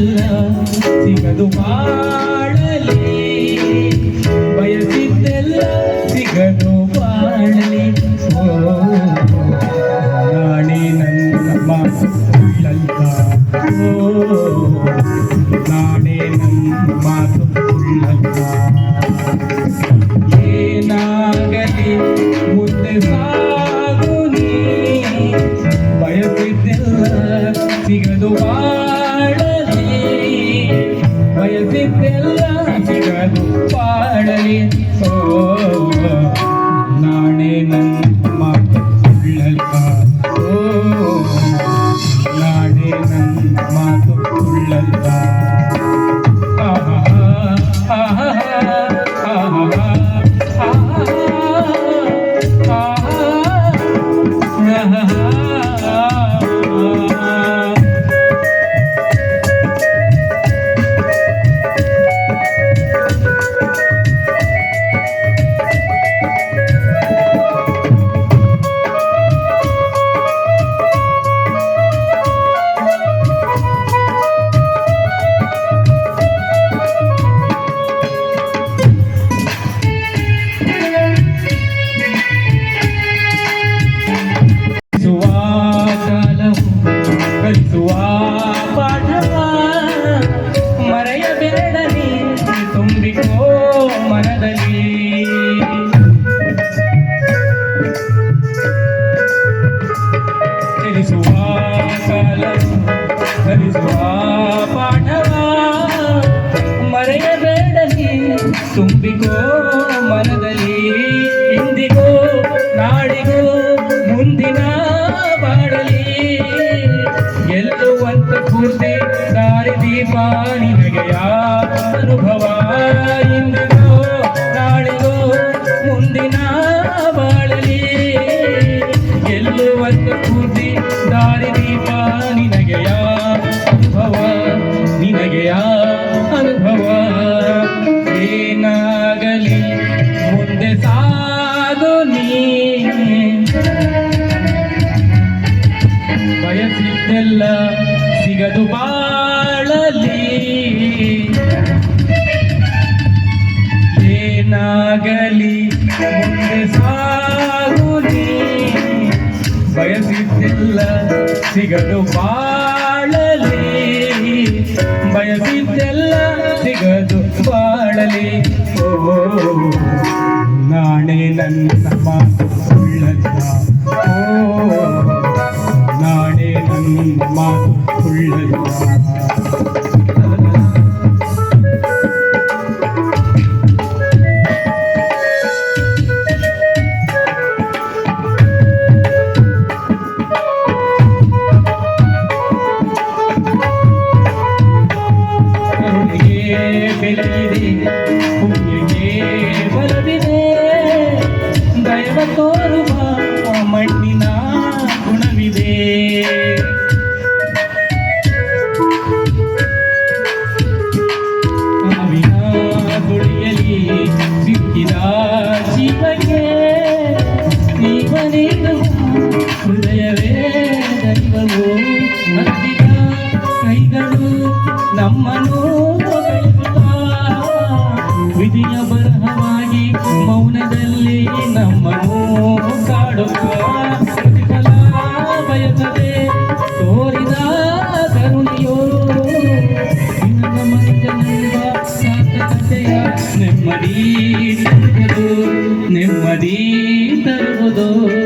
ಬಯಸಿದ್ದೆಲ್ಲ ಸಿಗದು ಬಾಳಲಿ ಬಯಸಿದ್ದೆಲ್ಲ ಸಿಗದು ಬಾಳಲಿ ಓ ನಾಣೆ ನನ್ನ ಮಾತು ಸುಳ್ಳಲ್ಲ ಓ ನಾಣೆ ನನ್ನ ಮಾತು ಸುಳ್ಳಲ್ಲ ಏನಾಗಲಿ ಮುಂದೆ ಸಾಗು ನೀ ಬಯಸಿದ್ದೆಲ್ಲ ಸಿಗದು ಬಾಳಲಿ ಬಯಸಿದ್ದೆಲ್ಲ ಬಿಡಲು ಪಾಡಲಿ ಸೋ ನಾನೇ ನನ್ನ ಮಾತು ಸುಳ್ಳಲ್ಲ ಓ ನಾನೇ ನನ್ನ ಮಾತು ಸುಳ್ಳಲ್ಲ Ha ha ha. ತುಂಬಿಕೋ ಮನದಲ್ಲಿ ಎಂದಿಗೂ ನಾಡಿಗೂ ಮುಂದಿನ ಬಾಡಲಿ ಗೆಲ್ಲುವಂತ ಪೂರ್ತಿ ದಾರಿ ದೀಪ ನಿನಗೆಯ ಅನುಭವ. ಇಂದಿಗೋ ನಾಡಿಗೋ ಮುಂದಿನ ಬಾಳಲಿ. ಗೆಲ್ಲುವಂತ ಪೂರ್ತಿ ಏನಾಗಲಿ ಮುಂದೆ ಬಯಸಿದ್ದೆಲ್ಲ ಸಿಗದು ಬಾಳಲಿ. ಬಯಸಿದ್ದೆಲ್ಲ ಸಿಗದು ಬಾಳಲಿ. ಓ ನಾಳೆ ನನ್ನ ಮಾತು Thank you. ನೆಮ್ಮದಿ ತರುವುದು ನೆಮ್ಮದಿ ತರುವುದು.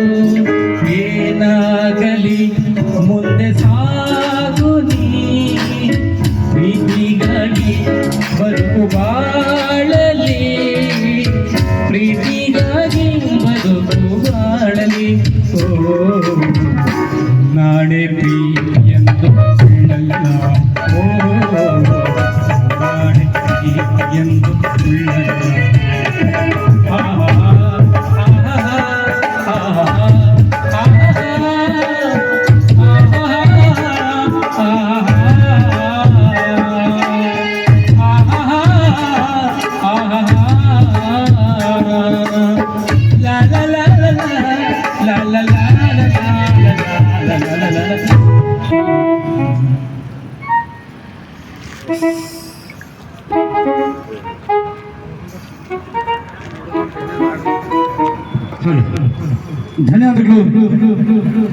ಹಾಗೂ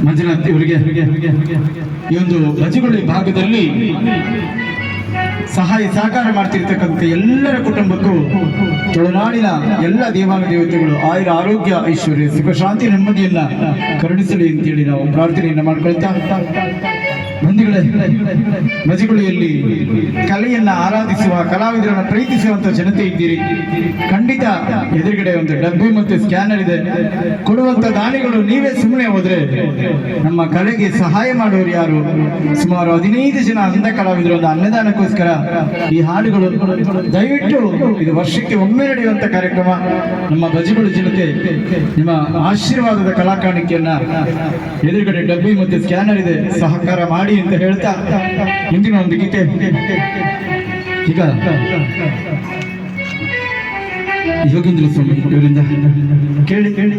ಮಂಜುನಾಥ್ ಇವರಿಗೆ ಈ ಒಂದು ಬಜಿಗೊಳ್ಳಿ ಭಾಗದಲ್ಲಿ ಸಹಾಯ ಸಹಕಾರ ಮಾಡ್ತಿರ್ತಕ್ಕಂಥ ಎಲ್ಲರ ಕುಟುಂಬಕ್ಕೂ ತುಳುನಾಡಿನ ಎಲ್ಲ ದೇವಾನ ದೇವತೆಗಳು ಆಯುರ ಆರೋಗ್ಯ, ಐಶ್ವರ್ಯ, ಸುಖ, ಶಾಂತಿ, ನೆಮ್ಮದಿಯನ್ನ ಕರುಣಿಸಲಿ ಅಂತೇಳಿ ನಾವು ಪ್ರಾರ್ಥನೆಯನ್ನು ಮಾಡ್ಕೊಳ್ತಾ ಬಂಧುಗಳೇ ಮಜಿಗುಳಿಯಲ್ಲಿ ಕಲೆಯನ್ನ ಆರಾಧಿಸುವ, ಕಲಾವಿದರನ್ನ ಪ್ರೀತಿಸುವಂತ ಜನತೆ ಇದ್ದೀರಿ. ಖಂಡಿತ ಎದುರುಗಡೆ ಒಂದು ಡಬ್ಬಿ ಮತ್ತು ಸ್ಕ್ಯಾನರ್ ಇದೆ. ಕೊಡುವಂತ ದಾನಿಗಳು ನೀವೇ ಸುಮ್ಮನೆ ಹೋದ್ರೆ ನಮ್ಮ ಕಲೆಗೆ ಸಹಾಯ ಮಾಡುವರು ಯಾರು? ಸುಮಾರು ಹದಿನೈದು ಜನ ಅಂಧ ಕಲಾವಿದರು ಒಂದು ಅನ್ನದಾನಕ್ಕೋಸ್ಕರ ಈ ಹಾಡುಗಳು ದಯವಿಟ್ಟು ಇದು ವರ್ಷಕ್ಕೆ ಒಮ್ಮೆ ನಡೆಯುವಂತ ಕಾರ್ಯಕ್ರಮ. ನಮ್ಮ ಬಜಿಗಳು ಜನತೆ, ನಿಮ್ಮ ಆಶೀರ್ವಾದದ ಕಲಾಕಾಣಿಕೆಯನ್ನ ಎದುರುಗಡೆ ಡಬ್ಬಿ ಮತ್ತು ಸ್ಕ್ಯಾನರ್ ಇದೆ. ಸಹಕಾರ ಮಾಡಿ ಅಂತ ಹೇಳ್ತಾ ಮುಂದಿನ ಒಂದು ಗೀತೆ. ಈಗ ಯೋಗೇಂದ್ರ ಸ್ವಾಮಿ ಇವರಿಂದ ಕೇಳಿ ಕೇಳಿ.